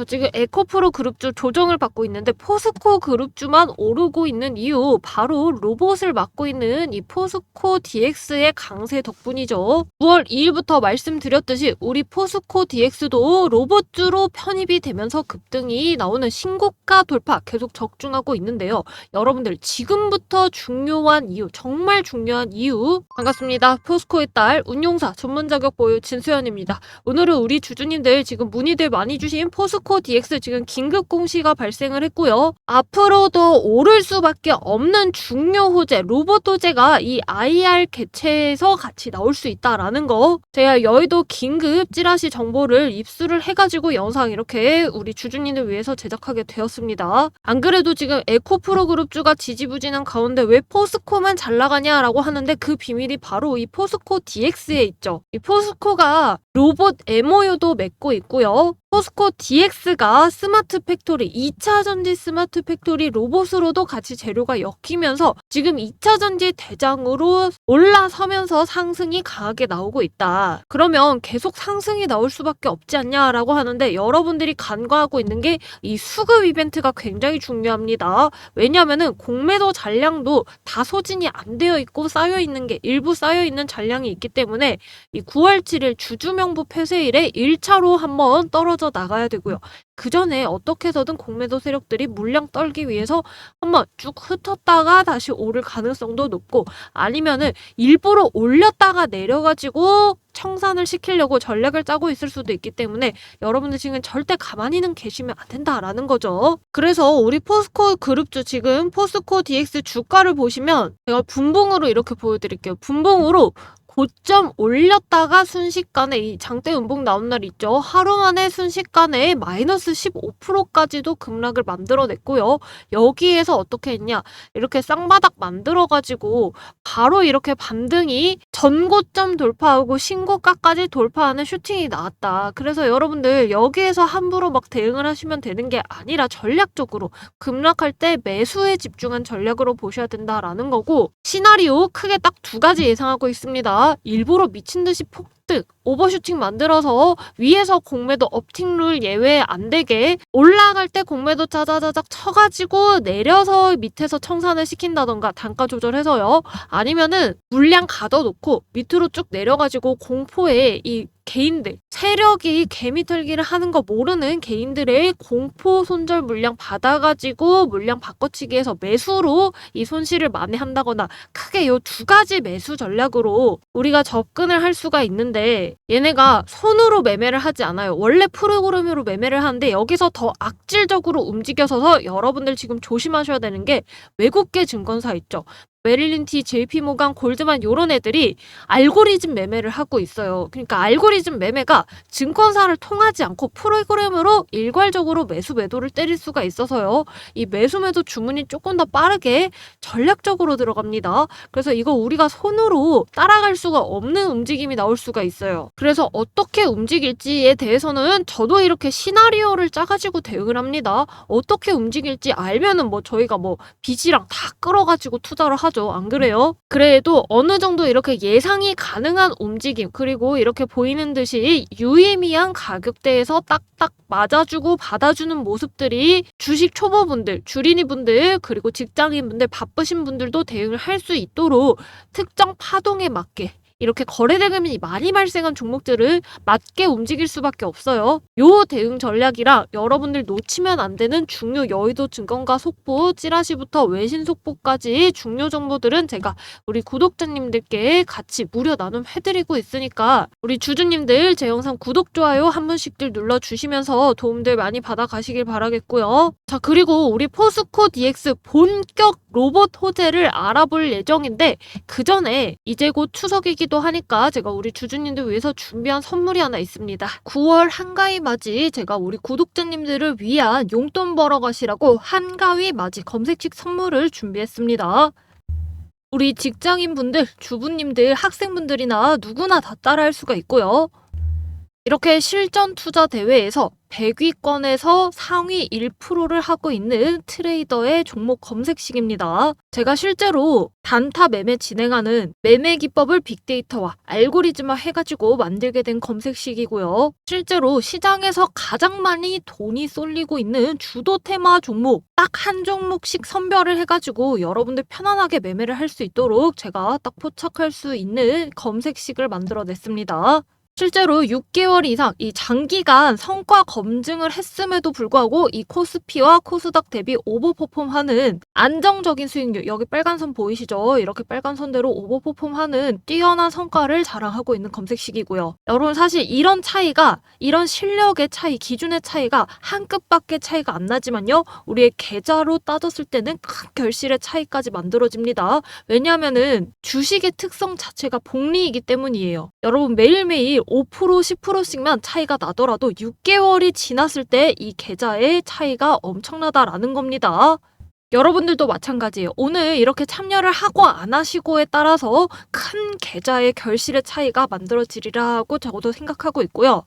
저 지금 에코프로 그룹주 조정을 받고 있는데 포스코 그룹주만 오르고 있는 이유 바로 로봇을 맡고 있는 이 포스코 DX의 강세 덕분이죠. 9월 2일부터 말씀드렸듯이 우리 포스코 DX도 로봇주로 편입이 되면서 급등이 나오는 신고가 돌파 계속 적중하고 있는데요. 여러분들 지금부터 중요한 이유 정말 중요한 이유 반갑습니다. 포스코의 딸 운용사 전문 자격 보유 진수연입니다. 오늘은 우리 주주님들 지금 문의들 많이 주신 포스코 DX 지금 긴급 공시가 발생을 했고요. 앞으로도 오를 수밖에 없는 중요 호재, 로봇 호재가 이 IR 개체에서 같이 나올 수 있다라는 거. 제가 여의도 긴급 찌라시 정보를 입수를 해가지고 영상 이렇게 우리 주주님들 위해서 제작하게 되었습니다. 안 그래도 지금 에코프로 그룹주가 지지부진한 가운데 왜 포스코만 잘 나가냐라고 하는데 그 비밀이 바로 이 포스코 DX에 있죠. 이 포스코가 로봇 MOU도 맺고 있고요. 포스코 DX가 스마트 팩토리, 2차 전지 스마트 팩토리 로봇으로도 같이 재료가 엮이면서 지금 2차 전지 대장으로 올라서면서 상승이 강하게 나오고 있다. 그러면 계속 상승이 나올 수밖에 없지 않냐라고 하는데 여러분들이 간과하고 있는 게 이 수급 이벤트가 굉장히 중요합니다. 왜냐하면은 공매도 잔량도 다 소진이 안 되어 있고 쌓여 있는 게 일부 쌓여 있는 잔량이 있기 때문에 이 9월 7일 주주명부 폐쇄일에 1차로 한번 떨어 져 나가야 되고요. 그 전에 어떻게 해서든 공매도 세력들이 물량 떨기 위해서 한번 쭉 흩었다가 다시 오를 가능성도 높고 아니면은 일부러 올렸다가 내려가지고 청산을 시키려고 전략을 짜고 있을 수도 있기 때문에 여러분들 지금 절대 가만히는 계시면 안 된다라는 거죠. 그래서 우리 포스코 그룹주 지금 포스코 DX 주가를 보시면 제가 분봉으로 이렇게 보여드릴게요. 분봉으로 고점 올렸다가 순식간에 이 장대 음봉 나온 날 있죠. 하루 만에 순식간에 마이너스 15%까지도 급락을 만들어냈고요. 여기에서 어떻게 했냐. 이렇게 쌍바닥 만들어가지고 바로 이렇게 반등이 전고점 돌파하고 신고가까지 돌파하는 슈팅이 나왔다. 그래서 여러분들 여기에서 함부로 막 대응을 하시면 되는 게 아니라 전략적으로 급락할 때 매수에 집중한 전략으로 보셔야 된다라는 거고 시나리오 크게 딱 두 가지 예상하고 있습니다. 일부러 미친 듯이 폭등, 오버슈팅 만들어서 위에서 공매도 업팅룰 예외 안 되게 올라갈 때 공매도 짜자자작 쳐가지고 내려서 밑에서 청산을 시킨다던가 단가 조절해서요. 아니면은 물량 가둬놓고 밑으로 쭉 내려가지고 공포에 이 개인들 세력이 개미털기를 하는 거 모르는 개인들의 공포 손절 물량 받아가지고 물량 바꿔치기해서 매수로 이 손실을 만회한다거나 크게 요 두 가지 매수 전략으로 우리가 접근을 할 수가 있는데 얘네가 손으로 매매를 하지 않아요. 원래 프로그램으로 매매를 하는데 여기서 더 악질적으로 움직여서 여러분들 지금 조심하셔야 되는 게 외국계 증권사 있죠. 메릴린티, JP모간, 골드만 요런 애들이 알고리즘 매매를 하고 있어요. 그러니까 알고리즘 매매가 증권사를 통하지 않고 프로그램으로 일괄적으로 매수 매도를 때릴 수가 있어서요. 이 매수 매도 주문이 조금 더 빠르게 전략적으로 들어갑니다. 그래서 이거 우리가 손으로 따라갈 수가 없는 움직임이 나올 수가 있어요. 그래서 어떻게 움직일지에 대해서는 저도 이렇게 시나리오를 짜가지고 대응을 합니다. 어떻게 움직일지 알면은 뭐 저희가 뭐 빚이랑 다 끌어가지고 투자를 하죠. 안 그래요? 그래도 어느 정도 이렇게 예상이 가능한 움직임 그리고 이렇게 보이는 듯이 유의미한 가격대에서 딱딱 맞아주고 받아주는 모습들이 주식 초보분들, 주린이분들 그리고 직장인분들 바쁘신 분들도 대응을 할 수 있도록 특정 파동에 맞게 이렇게 거래 대금이 많이 발생한 종목들을 맞게 움직일 수밖에 없어요. 요 대응 전략이랑 여러분들 놓치면 안 되는 중요 여의도 증권가 속보, 찌라시부터 외신 속보까지 중요 정보들은 제가 우리 구독자님들께 같이 무료 나눔 해드리고 있으니까 우리 주주님들 제 영상 구독, 좋아요 한 번씩들 눌러주시면서 도움들 많이 받아가시길 바라겠고요. 자 그리고 우리 포스코 DX 본격 로봇 호재를 알아볼 예정인데 그 전에 이제 곧 추석이기 도 하니까 제가 우리 주주님들 위해서 준비한 선물이 하나 있습니다. 9월 한가위 맞이 제가 우리 구독자님들을 위한 용돈 벌어 가시라고 한가위 맞이 검색식 선물을 준비했습니다. 우리 직장인 분들, 주부님들, 학생분들이나 누구나 다 따라할 수가 있고요. 이렇게 실전 투자 대회에서 100위권에서 상위 1%를 하고 있는 트레이더의 종목 검색식입니다. 제가 실제로 단타 매매 진행하는 매매 기법을 빅데이터와 알고리즘화 해가지고 만들게 된 검색식이고요. 실제로 시장에서 가장 많이 돈이 쏠리고 있는 주도 테마 종목 딱 한 종목씩 선별을 해가지고 여러분들 편안하게 매매를 할 수 있도록 제가 딱 포착할 수 있는 검색식을 만들어냈습니다. 실제로 6개월 이상 이 장기간 성과 검증을 했음에도 불구하고 이 코스피와 코스닥 대비 오버퍼폼하는 안정적인 수익률 여기 빨간 선 보이시죠? 이렇게 빨간 선대로 오버퍼폼하는 뛰어난 성과를 자랑하고 있는 검색식이고요. 여러분 사실 이런 차이가 이런 실력의 차이, 기준의 차이가 한 끗밖에 차이가 안 나지만요. 우리의 계좌로 따졌을 때는 큰 결실의 차이까지 만들어집니다. 왜냐하면은 주식의 특성 자체가 복리이기 때문이에요. 여러분 매일매일 5% 10%씩만 차이가 나더라도 6개월이 지났을 때 이 계좌의 차이가 엄청나다라는 겁니다. 여러분들도 마찬가지예요. 오늘 이렇게 참여를 하고 안 하시고에 따라서 큰 계좌의 결실의 차이가 만들어지리라고 저도 생각하고 있고요.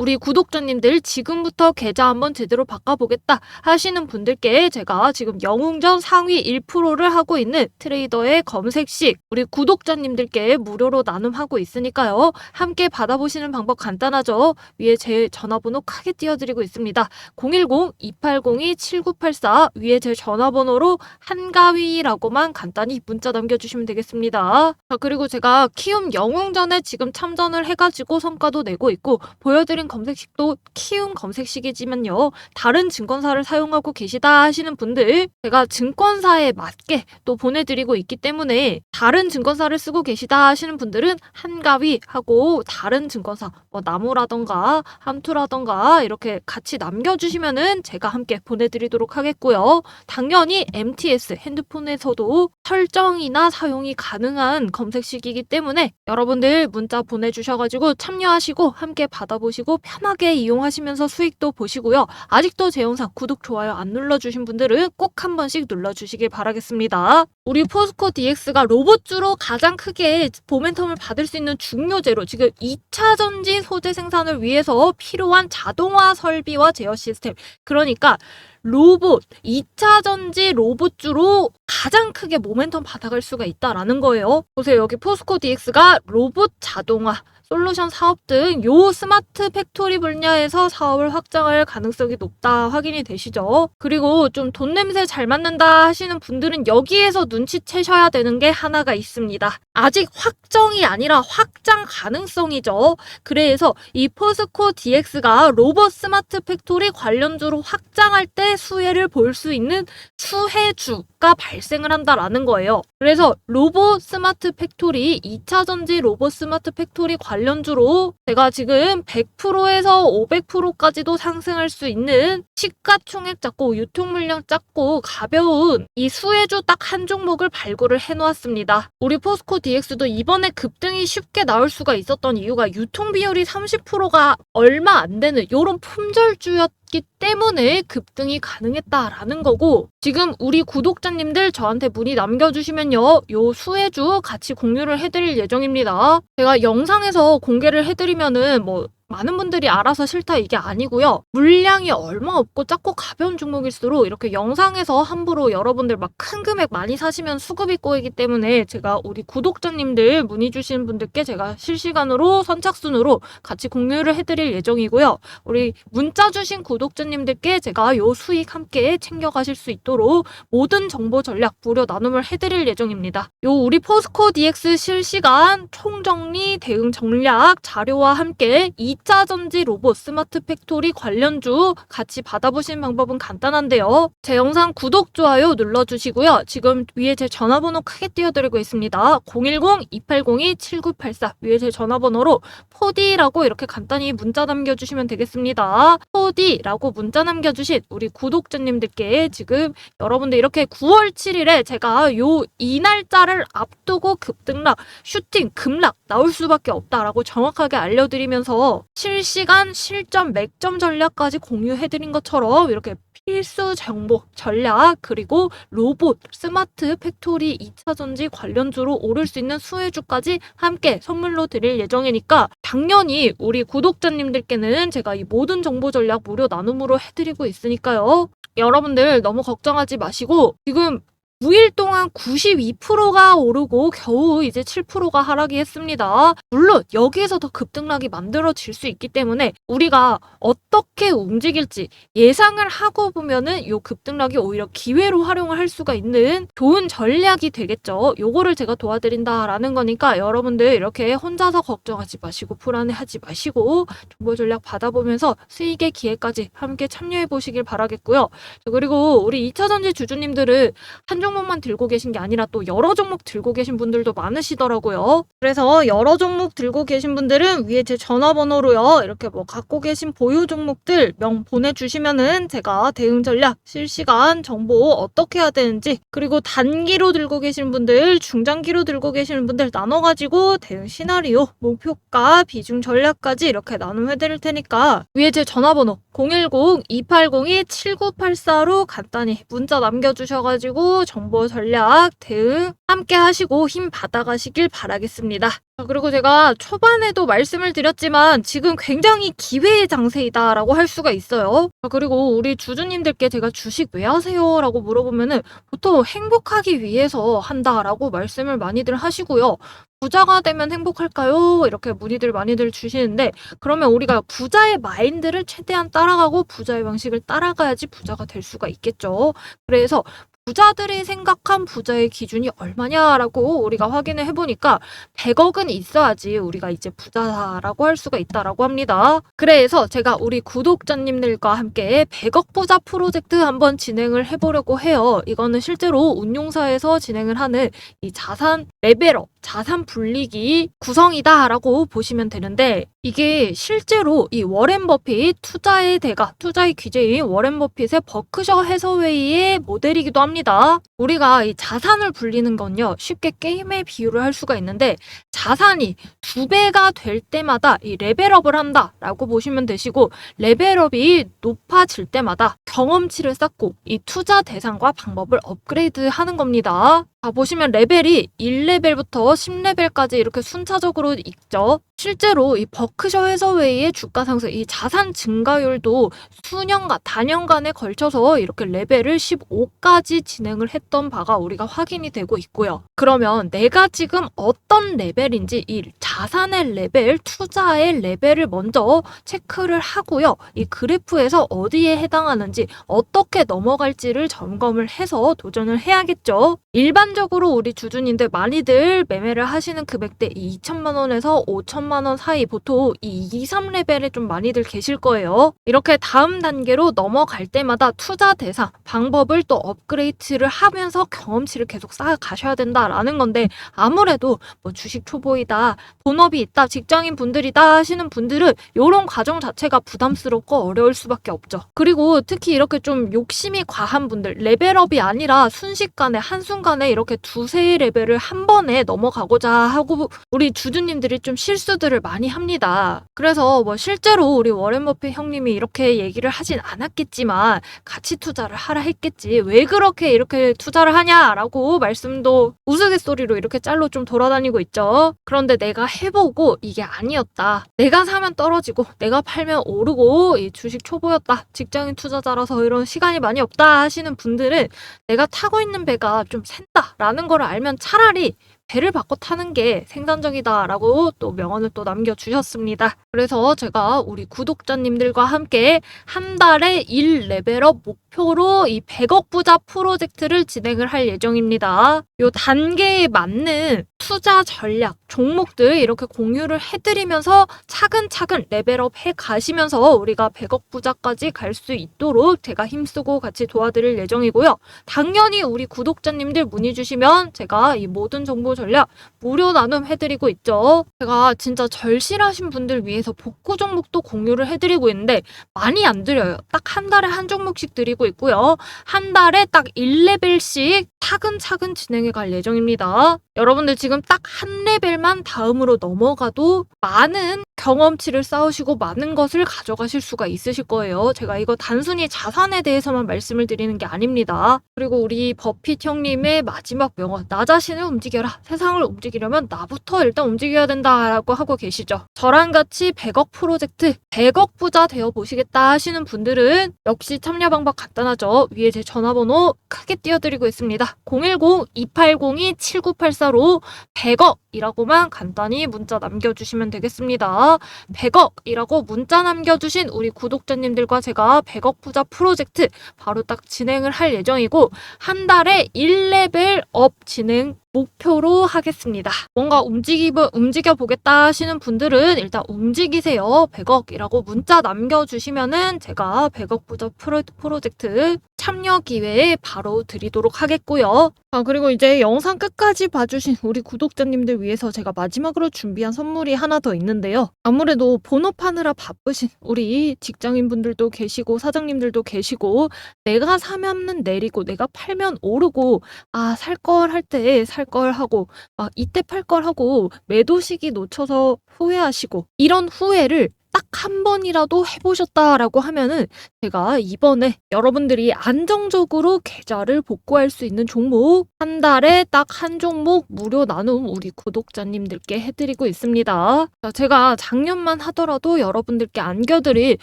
우리 구독자님들 지금부터 계좌 한번 제대로 바꿔보겠다 하시는 분들께 제가 지금 영웅전 상위 1%를 하고 있는 트레이더의 검색식 우리 구독자님들께 무료로 나눔하고 있으니까요. 함께 받아보시는 방법 간단하죠. 위에 제 전화번호 크게 띄워드리고 있습니다. 010-2802-7984 위에 제 전화번호로 한가위라고만 간단히 문자 남겨주시면 되겠습니다. 자, 그리고 제가 키움 영웅전에 지금 참전을 해가지고 성과도 내고 있고 보여드린 검색식도 키움 검색식이지만요. 다른 증권사를 사용하고 계시다 하시는 분들 제가 증권사에 맞게 또 보내드리고 있기 때문에 다른 증권사를 쓰고 계시다 하시는 분들은 한가위 하고 다른 증권사 뭐 나무라던가 함투라던가 이렇게 같이 남겨주시면은 제가 함께 보내드리도록 하겠고요. 당연히 MTS 핸드폰에서도 설정이나 사용이 가능한 검색식이기 때문에 여러분들 문자 보내주셔가지고 참여하시고 함께 받아보시고 편하게 이용하시면서 수익도 보시고요. 아직도 제 영상 구독, 좋아요 안 눌러주신 분들은 꼭 한 번씩 눌러주시길 바라겠습니다. 우리 포스코 DX가 로봇주로 가장 크게 모멘텀을 받을 수 있는 중요 재료, 지금 2차 전지 소재 생산을 위해서 필요한 자동화 설비와 제어 시스템. 그러니까 로봇, 2차 전지 로봇주로 가장 크게 모멘텀 받아갈 수가 있다라는 거예요. 보세요. 여기 포스코 DX가 로봇 자동화, 솔루션 사업 등 요 스마트 팩토리 분야에서 사업을 확장할 가능성이 높다 확인이 되시죠? 그리고 좀 돈 냄새 잘 맡는다 하시는 분들은 여기에서 눈치채셔야 되는 게 하나가 있습니다. 아직 확정이 아니라 확장 가능성이죠. 그래서 이 포스코 DX가 로봇 스마트 팩토리 관련주로 확장할 때 수혜를 볼 수 있는 수혜주가 발생을 한다라는 거예요. 그래서 로봇 스마트 팩토리 2차 전지 로봇 스마트 팩토리 관련 주로 제가 지금 100%에서 500%까지도 상승할 수 있는 시가총액 작고 유통 물량 작고 가벼운 이 수혜주 딱 한 종목을 발굴을 해 놓았습니다. 우리 포스코 DX도 이번에 급등이 쉽게 나올 수가 있었던 이유가 유통 비율이 30%가 얼마 안 되는 이런 품절주였 기 때문에 급등이 가능했다라는 거고 지금 우리 구독자님들 저한테 문의 남겨주시면요 요 수혜주 같이 공유를 해드릴 예정입니다. 제가 영상에서 공개를 해드리면은 뭐 많은 분들이 알아서 싫다 이게 아니고요. 물량이 얼마 없고 작고 가벼운 종목일수록 이렇게 영상에서 함부로 여러분들 막 큰 금액 많이 사시면 수급이 꼬이기 때문에 제가 우리 구독자님들 문의 주시는 분들께 제가 실시간으로 선착순으로 같이 공유를 해드릴 예정이고요. 우리 문자 주신 구독자님들께 제가 요 수익 함께 챙겨가실 수 있도록 모든 정보 전략 무료 나눔을 해드릴 예정입니다. 요 우리 포스코 DX 실시간 총정리 대응 전략 자료와 함께 2차 전지 로봇 스마트 팩토리 관련주 같이 받아보시는 방법은 간단한데요. 제 영상 구독, 좋아요 눌러주시고요. 지금 위에 제 전화번호 크게 띄워드리고 있습니다. 010-2802-7984 위에 제 전화번호로 포디라고 이렇게 간단히 문자 남겨주시면 되겠습니다. 포디라고 문자 남겨주신 우리 구독자님들께 지금 여러분들 이렇게 9월 7일에 제가 요 이 날짜를 앞두고 급등락, 슈팅, 급락 나올 수밖에 없다라고 정확하게 알려드리면서 실시간 실점, 맥점 전략까지 공유해드린 것처럼 이렇게 필수 정보, 전략, 그리고 로봇, 스마트 팩토리 2차 전지 관련주로 오를 수 있는 수혜주까지 함께 선물로 드릴 예정이니까 당연히 우리 구독자님들께는 제가 이 모든 정보 전략 무료 나눔으로 해드리고 있으니까요. 여러분들 너무 걱정하지 마시고 지금 9일 동안 92%가 오르고 겨우 이제 7%가 하락이 했습니다. 물론 여기에서 더 급등락이 만들어질 수 있기 때문에 우리가 어떻게 움직일지 예상을 하고 보면은 이 급등락이 오히려 기회로 활용을 할 수가 있는 좋은 전략이 되겠죠. 요거를 제가 도와드린다라는 거니까 여러분들 이렇게 혼자서 걱정하지 마시고 불안해하지 마시고 정보 전략 받아보면서 수익의 기회까지 함께 참여해 보시길 바라겠고요. 그리고 우리 2차전지 주주님들은 한종 목만 들고 계신 게 아니라 또 여러 종목 들고 계신 분들도 많으시더라고요. 그래서 여러 종목 들고 계신 분들은 위에 제 전화번호로요. 이렇게 뭐 갖고 계신 보유 종목들 명 보내주시면은 제가 대응 전략, 실시간 정보 어떻게 해야 되는지 그리고 단기로 들고 계신 분들, 중장기로 들고 계시는 분들 나눠가지고 대응 시나리오, 목표가, 비중 전략까지 이렇게 나눔해 드릴 테니까 위에 제 전화번호 010-2802-7984로 간단히 문자 남겨주셔가지고 정보 전략 대응 함께 하시고 힘 받아가시길 바라겠습니다. 자, 그리고 제가 초반에도 말씀을 드렸지만 지금 굉장히 기회의 장세이다라고 할 수가 있어요. 자, 그리고 우리 주주님들께 제가 주식 왜 하세요? 라고 물어보면은 보통 행복하기 위해서 한다라고 말씀을 많이들 하시고요. 부자가 되면 행복할까요? 이렇게 문의들 많이들 주시는데 그러면 우리가 부자의 마인드를 최대한 따라가고 부자의 방식을 따라가야지 부자가 될 수가 있겠죠. 그래서 부자들이 생각한 부자의 기준이 얼마냐라고 우리가 확인을 해보니까 100억은 있어야지 우리가 이제 부자라고 할 수가 있다라고 합니다. 그래서 제가 우리 구독자님들과 함께 100억 부자 프로젝트 한번 진행을 해보려고 해요. 이거는 실제로 운용사에서 진행을 하는 이 자산 레벨업, 자산 분리기 구성이다라고 보시면 되는데 이게 실제로 이 워렌 버핏 투자의 대가, 투자의 귀재인 워렌 버핏의 버크셔 해서웨이의 모델이기도 합니다. 우리가 이 자산을 불리는 건요, 쉽게 게임에 비유를 할 수가 있는데 자산이 두 배가 될 때마다 이 레벨업을 한다라고 보시면 되시고 레벨업이 높아질 때마다 경험치를 쌓고 이 투자 대상과 방법을 업그레이드 하는 겁니다. 자, 보시면 레벨이 1레벨부터 10레벨까지 이렇게 순차적으로 있죠. 실제로 이 버크셔 해서웨이의 주가 상승, 이 자산 증가율도 수년간, 단연간에 걸쳐서 이렇게 레벨을 15까지 진행을 했던 바가 우리가 확인이 되고 있고요. 그러면 내가 지금 어떤 레벨인지 이 자산의 레벨, 투자의 레벨을 먼저 체크를 하고요. 이 그래프에서 어디에 해당하는지 어떻게 넘어갈지를 점검을 해서 도전을 해야겠죠. 일반적으로 우리 주주님들 많이들 매매를 하시는 금액대 2천만 원에서 5천만 원 사이 보통 이 2, 3 레벨에 좀 많이들 계실 거예요. 이렇게 다음 단계로 넘어갈 때마다 투자 대상, 방법을 또 업그레이드를 하면서 경험치를 계속 쌓아 가셔야 된다라는 건데 아무래도 뭐 주식 초보이다, 본업이 있다, 직장인 분들이다 하시는 분들은 이런 과정 자체가 부담스럽고 어려울 수밖에 없죠. 그리고 특히 이렇게 좀 욕심이 과한 분들, 레벨업이 아니라 순식간에 한순간에 이렇게 두세 레벨을 한 번에 넘어가고자 하고 우리 주주님들이 좀 실수들을 많이 합니다. 그래서 뭐 실제로 우리 워렌 버핏 형님이 이렇게 얘기를 하진 않았겠지만 가치 투자를 하라 했겠지. 왜 그렇게 이렇게 투자를 하냐라고 말씀도 우스갯소리로 이렇게 짤로 좀 돌아다니고 있죠. 그런데 내가 해보고 이게 아니었다. 내가 사면 떨어지고 내가 팔면 오르고 이 주식 초보였다. 직장인 투자자라서 이런 시간이 많이 없다 하시는 분들은 내가 타고 있는 배가 좀 샌다라는 걸 알면 차라리 배를 바꿔 타는 게 생산적이다라고 또 명언을 또 남겨주셨습니다. 그래서 제가 우리 구독자님들과 함께 한 달에 1레벨업 목표로 이 100억 부자 프로젝트를 진행을 할 예정입니다. 요 단계에 맞는 투자 전략, 종목들 이렇게 공유를 해드리면서 차근차근 레벨업 해 가시면서 우리가 100억 부자까지 갈 수 있도록 제가 힘쓰고 같이 도와드릴 예정이고요. 당연히 우리 구독자님들 문의 주시면 제가 이 모든 정보 전략 무료 나눔 해드리고 있죠. 제가 진짜 절실하신 분들 위해서 복구 종목도 공유를 해드리고 있는데 많이 안 드려요. 딱 한 달에 한 종목씩 드리고 있고요. 한 달에 딱 1레벨씩 차근차근 진행해 갈 예정입니다. 여러분들 지금 딱 한 레벨만 다음으로 넘어가도 많은 경험치를 쌓으시고 많은 것을 가져가실 수가 있으실 거예요. 제가 이거 단순히 자산에 대해서만 말씀을 드리는 게 아닙니다. 그리고 우리 버핏 형님의 마지막 명언, 나 자신을 움직여라. 세상을 움직이려면 나부터 일단 움직여야 된다라고 하고 계시죠. 저랑 같이 100억 프로젝트, 100억 부자 되어 보시겠다 하시는 분들은 역시 참여 방법 간단하죠. 위에 제 전화번호 크게 띄워드리고 있습니다. 010-2802-7984로 100억 이라고만 간단히 문자 남겨주시면 되겠습니다. 100억이라고 문자 남겨주신 우리 구독자님들과 제가 100억 부자 프로젝트 바로 딱 진행을 할 예정이고 한 달에 1레벨 업 진행 목표로 하겠습니다. 뭔가 움직이, 움직여 보겠다 하시는 분들은 일단 움직이세요. 100억이라고 문자 남겨주시면은 제가 100억 부자 프로, 프로젝트 참여 기회에 바로 드리도록 하겠고요. 아, 그리고 이제 영상 끝까지 봐주신 우리 구독자님들 위해 서 제가 마지막으로 준비한 선물이 하나 더 있는데요. 아무래도 본업하느라 바쁘신 우리 직장인분들도 계시고 사장님들도 계시고 내가 사면은 내리고 내가 팔면 오르고 아, 살 걸 할 때 살 걸 하고 막 이때 팔 걸 하고 매도 시기 놓쳐서 후회하시고 이런 후회를 딱 한 번이라도 해보셨다라고 하면은 제가 이번에 여러분들이 안정적으로 계좌를 복구할 수 있는 종목 한 달에 딱 한 종목 무료 나눔 우리 구독자님들께 해드리고 있습니다. 자, 제가 작년만 하더라도 여러분들께 안겨드릴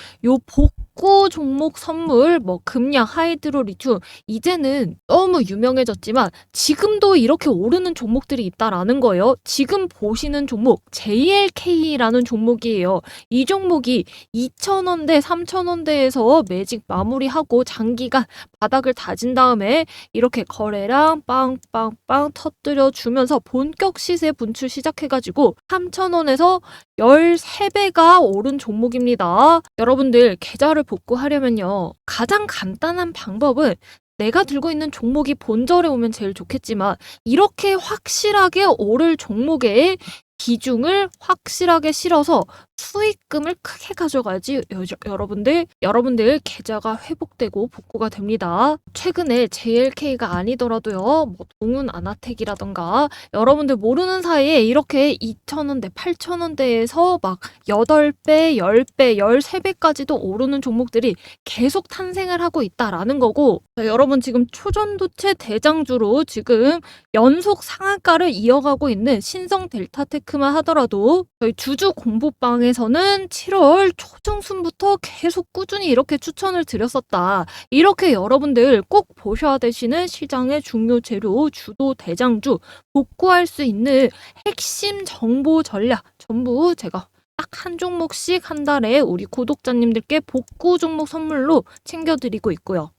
요 복구 종목 선물 뭐 금량 하이드로 리튬 이제는 너무 유명해졌지만 지금도 이렇게 오르는 종목들이 있다라는 거예요. 지금 보시는 종목 JLK라는 종목이에요. 이 종목이 2,000원대, 3,000원대에서 매직 마무리하고 장기간 바닥을 다진 다음에 이렇게 거래량 빵빵빵 터뜨려 주면서 본격 시세 분출 시작해가지고 3,000원에서 13배가 오른 종목입니다. 여러분들 계좌를 복구하려면요. 가장 간단한 방법은 내가 들고 있는 종목이 본절에 오면 제일 좋겠지만 이렇게 확실하게 오를 종목에 비중을 확실하게 실어서 수익금을 크게 가져가야지 여, 여러분들 여러분들 계좌가 회복되고 복구가 됩니다. 최근에 JLK가 아니더라도요. 뭐 동훈 아나텍이라던가 여러분들 모르는 사이에 이렇게 2,000원대, 8,000원대에서 막 8배, 10배, 13배까지도 오르는 종목들이 계속 탄생을 하고 있다라는 거고 자, 여러분 지금 초전도체 대장주로 지금 연속 상한가를 이어가고 있는 신성 델타 테크만 하더라도 저희 주주 공부방에서는 7월 초중순부터 계속 꾸준히 이렇게 추천을 드렸었다. 이렇게 여러분들 꼭 보셔야 되시는 시장의 중요 재료, 주도 대장주, 복구할 수 있는 핵심 정보 전략 전부 제가 딱한 종목씩 한 달에 우리 구독자님들께 복구 종목 선물로 챙겨드리고 있고요.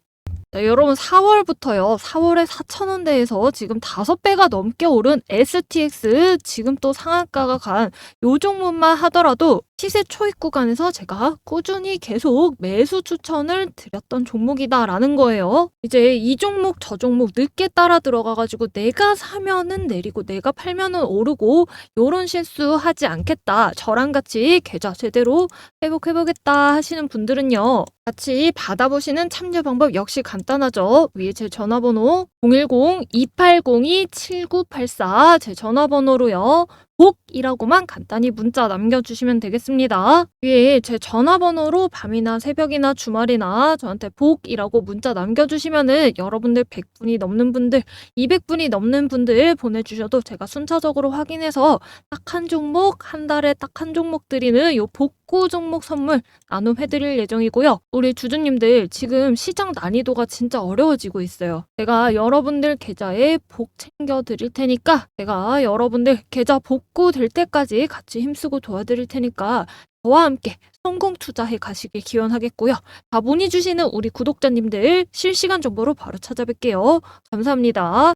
네, 여러분 4월부터요. 4월에 4,000원대에서 지금 5배가 넘게 오른 STX 지금 또 상한가가 간 요 종목만 하더라도 시세 초입 구간에서 제가 꾸준히 계속 매수 추천을 드렸던 종목이다라는 거예요. 이제 이 종목 저 종목 늦게 따라 들어가가지고 내가 사면은 내리고 내가 팔면은 오르고 요런 실수 하지 않겠다. 저랑 같이 계좌 제대로 회복해보겠다 하시는 분들은요. 같이 받아보시는 참여 방법 역시 간단하죠. 위에 제 전화번호 010-2802-7984 제 전화번호로요. 복이라고만 간단히 문자 남겨주시면 되겠습니다. 위에 제 전화번호로 밤이나 새벽이나 주말이나 저한테 복이라고 문자 남겨주시면은 여러분들 100분이 넘는 분들, 200분이 넘는 분들 보내주셔도 제가 순차적으로 확인해서 딱 한 종목, 한 달에 딱 한 종목 드리는 요 복구 종목 선물 나눔해드릴 예정이고요. 우리 주주님들 지금 시장 난이도가 진짜 어려워지고 있어요. 제가 여러분들 계좌에 복 챙겨드릴 테니까 제가 여러분들 계좌 복 구될 때까지 같이 힘쓰고 도와드릴 테니까 저와 함께 성공 투자해 가시길 기원하겠고요. 다 문의 주시는 우리 구독자님들 실시간 정보로 바로 찾아뵐게요. 감사합니다.